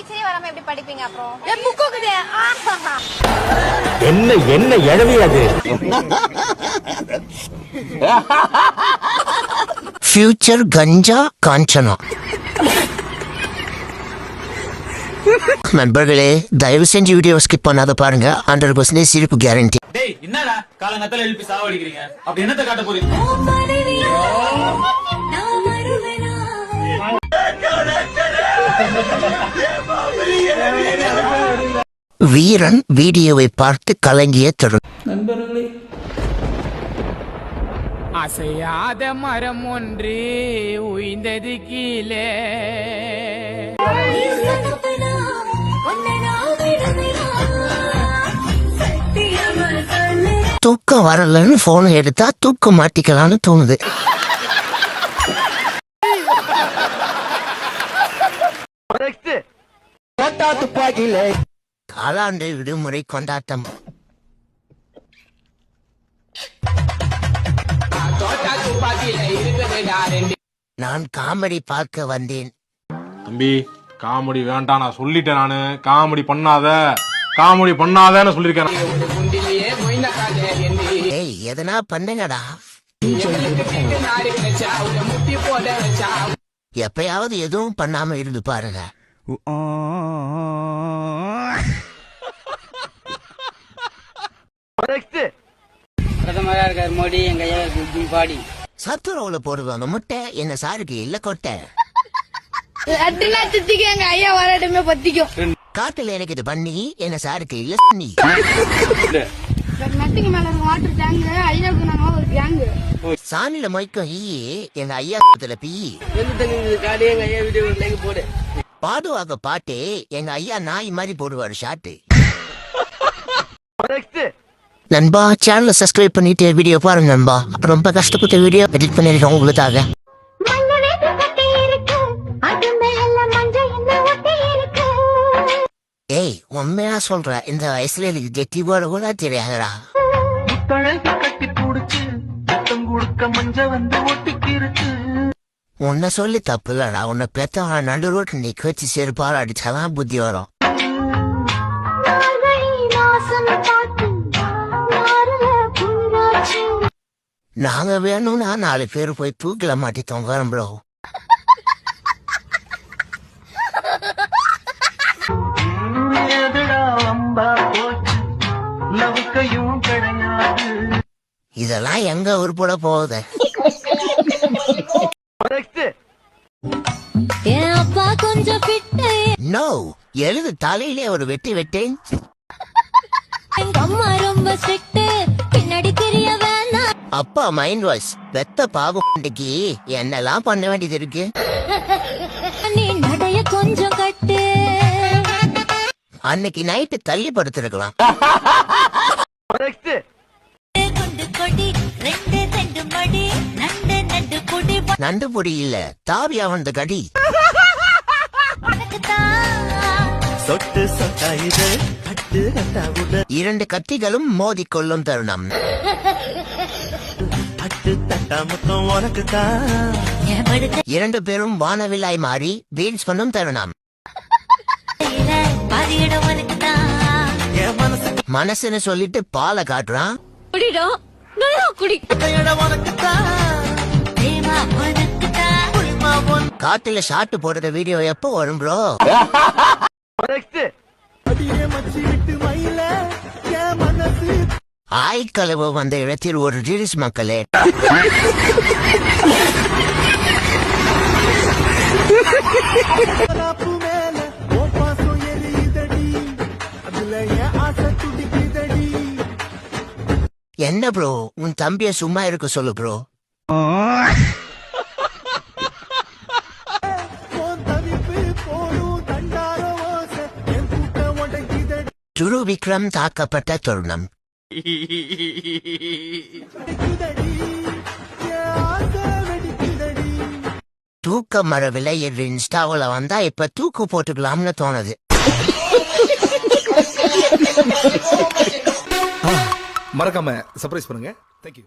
டீச்சரே வராம எப்படி படிப்பீங்க அப்புறம்? என் என்ன என்ன எழவி அது? ஃபியூச்சர் கஞ்சா காஞ்சனா நண்பர்களே தயவு செஞ்சு வீடியோ ஸ்கிப் பண்ணாத பாருங்க. ஹண்ட்ரட் பர்சன்டேஜ் சிரிப்பு கேரண்டி டேய் என்னடா காலங்கத்தால எழுப்பி சாவடிக்கிறீங்க? அப்படி என்னத்த காட்ட போறீங்க? வீரன் வீடியோவை பார்த்து கலங்கிய தருணம் நண்பர்களே. அசையாத மரம் ஒன்று உய்ந்தது கீழே. தூக்கம் வரலன்னு போனை எடுத்தா தூக்கம் மாட்டிக்கலாம்னு தோணுது. காலாண்டு விடுமுறை கொண்டாட்டம். நான் காமெடி பார்க்க வந்தேன். தம்பி காமெடி வேண்டாம் நான் சொல்லிட்டேன் நானு. காமெடி பண்ணாத. காமெடி பண்ணாதன்னு சொல்லியிருக்கேன் ஏய் எதனா பண்ணுங்கடா. எப்பயாவது எதுவும் பண்ணாம இருந்து பாருங்க. பிரதமரா இருக்கார் மோடி எங்க ஐயா பாடி. சத்துரவுல போடுவோம் அந்த முட்டை? என்ன சாருக்கு இல்ல கொட்டை? லட்டுனா தித்திக்க எங்க ஐயா வரட்டுமே பத்திக்கும். காட்டுல எனக்கு இது பண்ணி என்ன சாருக்கு இல்ல நீ நட்டுக்கு மேல இருக்க வாட்டர் டேங்க் ஐயாவுக்கு நாங்க ஒரு கேங்கு சாணியில மொய்க்கும் ஈ எங்க ஐயா பீ. எங்க வீடியோ ஒரு லைக் போடு. பாடுவாங்க பாட்டு எங்க ஐயா நாய் மாதிரி போடுவாரு ஷாட்டு. நண்பா சேனலை சப்ஸ்கிரைப் பண்ணிட்டு வீடியோ பாருங்க நண்பா. ரொம்ப கஷ்டப்பட்ட வீடியோ எடிட் பண்ணிருக்கோம் உங்களுக்காக. ஏய் உண்மையா சொல்ற இந்த வயசுல எனக்கு கெட்டி போட கூட தெரியாதுடா. உன்னை சொல்லி தப்பு இல்லடா உன்னை பெத்தவன் நடு ரோட்டு நிக்க வச்சு செருப்பால் அடிச்சாதான் புத்தி வரும். நாங்க வேணும்னா நாலு பேர் போய் தூக்கில மாட்டி தொங்குறோம் ப்ரோ இதெல்லாம் எங்க உருப்பட போகுது? நோ எழுது தலையிலே ஒரு வெட்டி வெட்டேன். எங்க அம்மா ரொம்ப ஸ்ட்ரிக்ட் பின்னாடி தெரிய வேணாம் அப்பா மைண்ட் வாய்ஸ் வெத்த பாகுண்டிக்கு என்னெல்லாம் பண்ண வேண்டியது இருக்கு? நீ நடைய கொஞ்சம் கட்டு. அன்னைக்கு நைட்டு தள்ளி படுத்திருக்கலாம் குண்டு கொடி ரெண்டு ரெண்டு மடி நண்டு நண்டு குடி. உனக்குத்தான் இரண்டு கத்திகளும் மோதிக்கொள்ளும் தருணம். படுக்கையில இரண்டு பேரும் வானவில்லாய் மாறி பீன்ஸ் பண்ணும் தருணம். மனசுன்னு சொல்லிட்டு பாலை காட்டுறான். குடிடும் நல்லா குடி. பிரேமா காட்டுல ஷாட்டு போடுற வீடியோ எப்போ வரும் ப்ரோ ஆய்க்கலவு வந்த இடத்தில் ஒரு ரீல்ஸ் மக்களே. என்ன ப்ரோ உன் தம்பிய சும்மா இருக்க சொல்லு ப்ரோ துரு விக்ரம் தாக்கப்பட்ட தருணம். தூக்கம் வரவில்லை என்று இன்ஸ்டாவில் வந்தா இப்ப தூக்கு போட்டுக்கலாம்னு தோணுது. மறக்காம சர்ப்ரைஸ் பண்ணுங்க. தேங்க்யூ